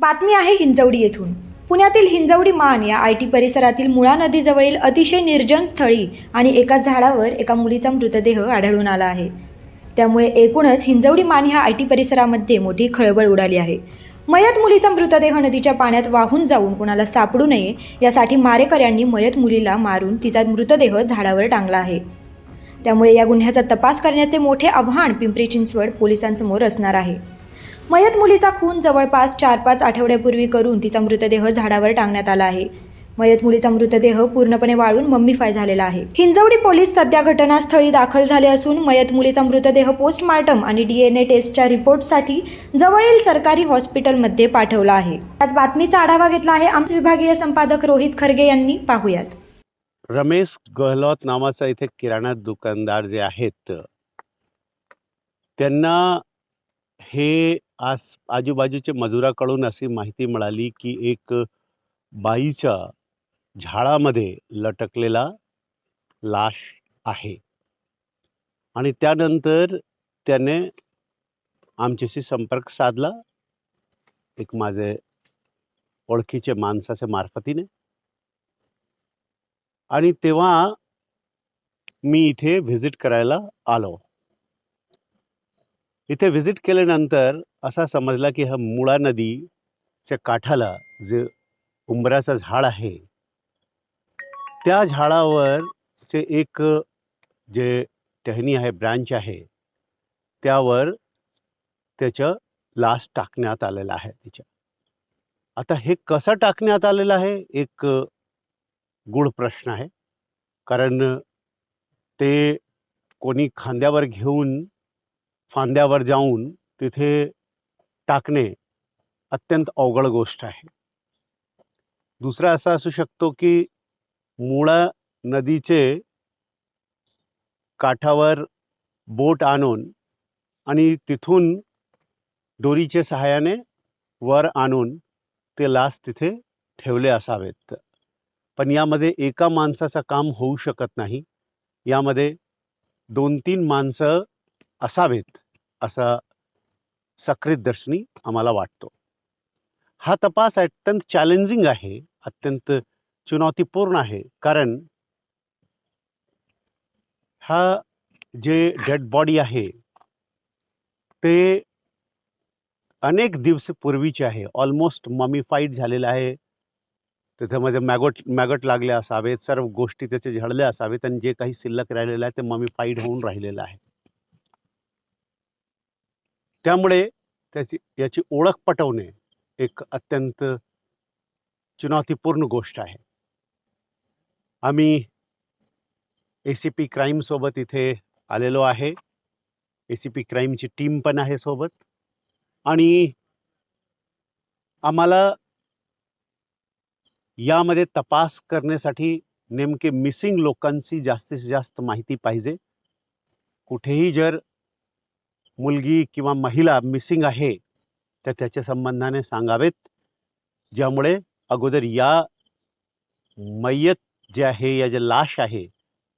बातमी आहे हिंजवडी येथून. पुण्यातील हिंजवडी मान या आय टी परिसरातील मुळा नदीजवळील अतिशय निर्जन स्थळी आणि एका झाडावर एका मुलीचा मृतदेह आढळून आला आहे. त्यामुळे एकूणच हिंजवडी मान ह्या आय टी परिसरामध्ये मोठी खळबळ उडाली आहे. मयत मुलीचा मृतदेह नदीच्या पाण्यात वाहून जाऊन कोणाला सापडू नये यासाठी मारेकऱ्यांनी मयत मुलीला मारून तिचा मृतदेह झाडावर टांगला आहे. त्यामुळे या गुन्ह्याचा तपास करण्याचे मोठे आव्हान पिंपरी चिंचवड पोलिसांसमोर असणार आहे. मयत मुलीचा खून जवळपास चार पाच आठवड्यापूर्वी करून तिचा मृतदेह झाडावर टांगण्यात आला आहे. मयत मुलीचा मृतदेह पूर्णपणे वाळून मम्मीफाय झालेला आहे. हिंजवडी पोलीस सध्या घटनास्थळी दाखल झाले असून मयत मुलीचा मृतदेह पोस्टमार्टम आणि डीएनए टेस्टच्या रिपोर्टसाठी जवळील सरकारी हॉस्पिटलमध्ये पाठवला आहे. आज बातमीचा आढावा घेतला आहे आमचे विभागीय संपादक रोहित खरगे यांनी. पाहूयात. रमेश गहलोत नावाचा इथे किराणा दुकानदार जे आहेत त्यांना हे आज आजूबाजूच्या मजुराकडून अशी माहिती मिळाली की एक बाईच्या झाडामध्ये लटकलेला लाश आहे. आणि त्यानंतर त्याने आमच्याशी संपर्क साधला. एक माझे ओळखीचे माणसाच्या मार्फतीने. आणि तेव्हा मी इथे व्हिजिट करायला आलो. इथे व्हिजिट केल्यानंतर असा समजला की हा मुळा नदीच्या काठाला जे उंबराचं झाड आहे त्या झाडावर जे एक जे टहनी आहे ब्रांच आहे त्यावर त्याचं लाश टाकण्यात आलेलं आहे तिच्या. आता हे कसं टाकण्यात आलेलं आहे एक गूढ प्रश्न आहे. कारण ते कोणी खांद्यावर घेऊन फांद्यावर जाऊन तिथे टाकणे अत्यंत अवघड गोष्ट आहे. दुसरा असा असू शकतो की मुळा नदीचे काठावर बोट आणून आणि तिथून दोरीच्या सहाय्याने वर आणून ते लास तिथे ठेवले असावेत. पण यामध्ये एका माणसाचं काम होऊ शकत नाही. यामध्ये दोन तीन माणसं असावेत असा सकृत दर्शनी आम्हाला वाटतो. हा तपास अत्यंत चॅलेंजिंग आहे अत्यंत चुनौतीपूर्ण आहे कारण हा जे डेड बॉडी आहे ते अनेक दिवस पूर्वीचे आहे ऑलमोस्ट मॉमिफाईड झालेलं आहे. त्याच्यामध्ये मॅगोट मॅगट लागले असावेत सर्व गोष्टी त्याचे झडले असावेत आणि जे काही शिल्लक राहिलेलं आहे ते मॉमिफाईड होऊन राहिलेलं आहे. त्यामुळे त्याची याची ओळख पटवणे एक अत्यंत चुनौतीपूर्ण गोष्ट आहे. आम्ही ए सी पी क्राईमसोबत इथे आलेलो आहे. ए सी पी क्राईमची टीम पण आहे सोबत. आणि आम्हाला यामध्ये तपास करण्यासाठी नेमके मिसिंग लोकांची जास्तीत जास्त माहिती पाहिजे. कुठेही जर मुलगी किंवा महिला मिसिंग आहे तर त्याच्या संबंधाने सांगावेत. ज्यामुळे अगोदर या मय्यत जे आहे या जे लाश आहे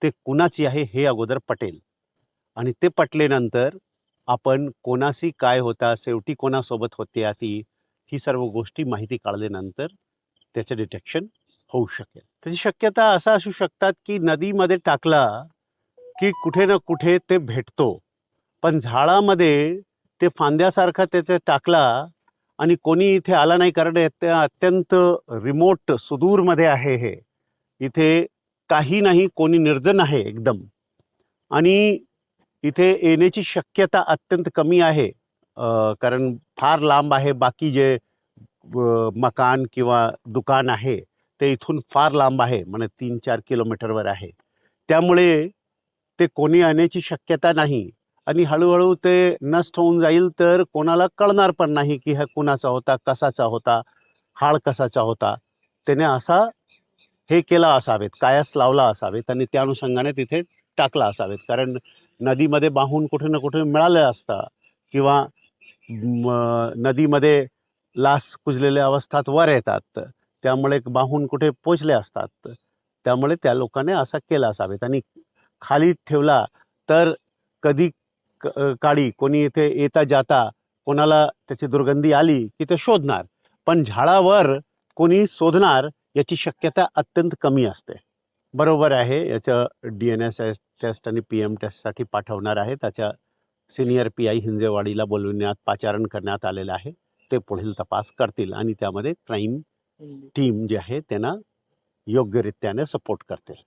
ते कुणाची आहे हे अगोदर पटेल. आणि ते पटल्यानंतर आपण कोणाशी काय होता शेवटी कोणासोबत होते ती ही सर्व गोष्टी माहिती काढल्यानंतर त्याचं डिटेक्शन होऊ शकेल. त्याची शक्यता असा असू शकतात की नदीमध्ये टाकला की कुठे ना कुठे ते भेटतो. पण झाडामध्ये ते फांद्यासारखा त्याचा टाकला आणि कोणी इथे आला नाही कारण हे अत्यंत रिमोट सुदूरमध्ये आहे हे. इथे काही नाही कोणी निर्जन आहे एकदम. आणि इथे येण्याची शक्यता अत्यंत कमी आहे. कारण फार लांब आहे बाकी जे मकान किंवा दुकान आहे ते इथून फार लांब आहे म्हणजे तीन चार किलोमीटरवर आहे. त्यामुळे ते कोणी येण्याची शक्यता नाही. आणि हळूहळू ते नष्ट होऊन जाईल तर कोणाला कळणार पण नाही की हा कुणाचा होता कसाचा होता हाळ कसाचा होता. त्याने असा हे केला असावेत कायास लावला असावेत आणि त्या अनुषंगाने तिथे टाकला असावेत. कारण नदीमध्ये बाहून कुठे ना कुठे मिळालं असतं किंवा नदीमध्ये लास कुजलेल्या अवस्थात वर येतात. त्यामुळे बाहून कुठे पोचले असतात. त्यामुळे त्या लोकांनी असा केला असावेत. आणि खाली ठेवला तर कधी काळी कोणी इथे येता जाता कोणाला त्याची दुर्गंधी आली की ते शोधणार. पण झाडावर कोणी शोधणार याची शक्यता अत्यंत कमी असते. बरोबर आहे याचं D N S S test आणि पी एम टेस्टसाठी पाठवणार आहे. त्याच्या सिनियर पी आय हिंजेवाडीला बोलवण्यात पाचारण करण्यात आलेलं आहे. ते पुढील तपास करतील आणि त्यामध्ये क्राईम टीम जी आहे त्यांना योग्यरित्याने सपोर्ट करतील.